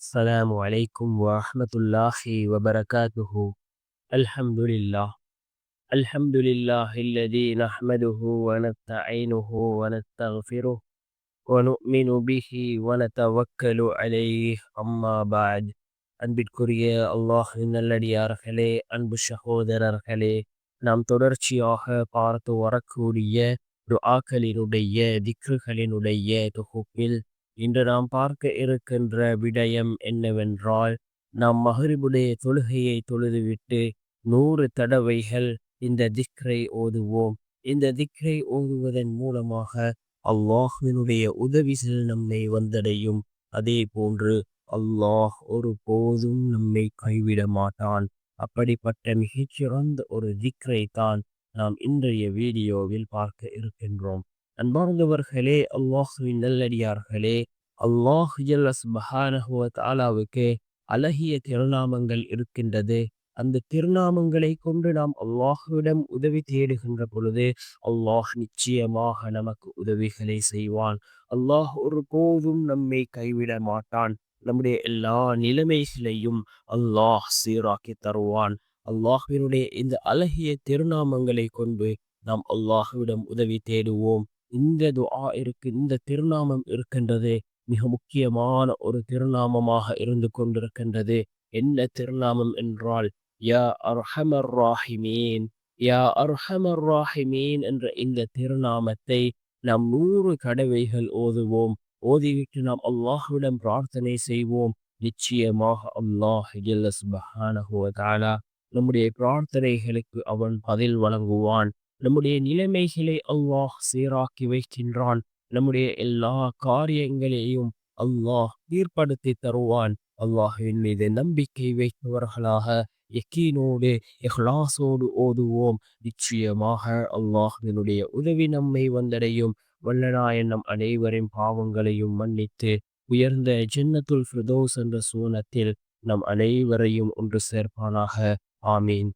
السلام عليكم ورحمة الله وبركاته الحمد لله الحمد لله الذي نحمده ونستعينه ونستغفره ونؤمن به ونتوكل عليه أما بعد அன்பிற்குரிய அல்லாஹின் நல்லடியார்களே அன்பு சகோதரர்களே நாம் தொடர்ச்சியாக பார்த்து வரக்கூடிய துஆக்களினுடைய திக்ருகளினுடைய தொகுப்பில் இன்று நாம் பார்க்க இருக்கின்ற விடயம் என்னவென்றால் நாம் மகரிபுடைய தொழுகையை தொழுதுவிட்டு நூறு தடவைகள் இந்த திக்ரை ஓதுவோம். இந்த திக்ரை ஓதுவதன் மூலமாக அல்லாஹினுடைய உதவிகள் நம்மை வந்தடையும். அதே போன்று அல்லாஹ் ஒரு போதும் நம்மை கைவிட மாட்டான். அப்படிப்பட்ட மிகச்சிறந்த ஒரு திக்ரை தான் நாம் இன்றைய வீடியோவில் பார்க்க இருக்கின்றோம். அன்பார்ந்தவர்களே அல்லாஹுவின் நல்லடியார்களே அல்லாஹ் ஜல்லஸ்பஹானஹுவ தாலாவுக்கு அழகிய திருநாமங்கள் இருக்கின்றது. அந்த திருநாமங்களை கொண்டு நாம் அல்லாஹுவிடம் உதவி தேடுகின்ற பொழுது அல்லாஹ் நிச்சயமாக நமக்கு உதவிகளை செய்வான். அல்லாஹ் ஒரு போதும் நம்மை கைவிட மாட்டான். நம்முடைய எல்லா நிலைமைகளையும் அல்லாஹ் சீராக்கி தருவான். அல்லாஹுவினுடைய இந்த அழகிய திருநாமங்களை கொண்டு நாம் அல்லாஹுவிடம் உதவி தேடுவோம். இந்த துஆ இருக்கு இந்த திருநாமம் இருக்கின்றது மிக முக்கியமான ஒரு திருநாமமாக இருந்து கொண்டிருக்கின்றது. என்ன திருநாமம் என்றால் யா அர்ஹமர் ராஹிமீன் யா அர்ஹமர் ராஹிமீன் என்ற இந்த திருநாமத்தை நாம் நூறு கடவைகள் ஓதுவோம். ஓதிவிட்டு நாம் அல்லாஹுவிடம் பிரார்த்தனை செய்வோம். நிச்சயமாக அல்லாஹ் நம்முடைய பிரார்த்தனைகளுக்கு அவன் பதில் வழங்குவான். நம்முடைய நிலைமைகளை அல்லாஹ் சீராக்கி வைக்கின்றான். நம்முடைய எல்லா காரியங்களையும் அல்லாஹ் தீர்ப்படுத்தி தருவான். அல்லாஹுவின் மீது நம்பிக்கை வைத்தவர்களாக எக்கீனோடு எஹ்லாசோடு ஓதுவோம். நிச்சயமாக அல்லாஹினுடைய உதவி நம்மை வந்தடையும். வல்லநாயன் நம் அனைவரின் பாவங்களையும் மன்னித்து உயர்ந்த ஜின்னத்துல் ஃபிரதோஸ் என்ற சூனத்தில் நம் அனைவரையும் ஒன்று சேர்ப்பானாக. ஆமீன்.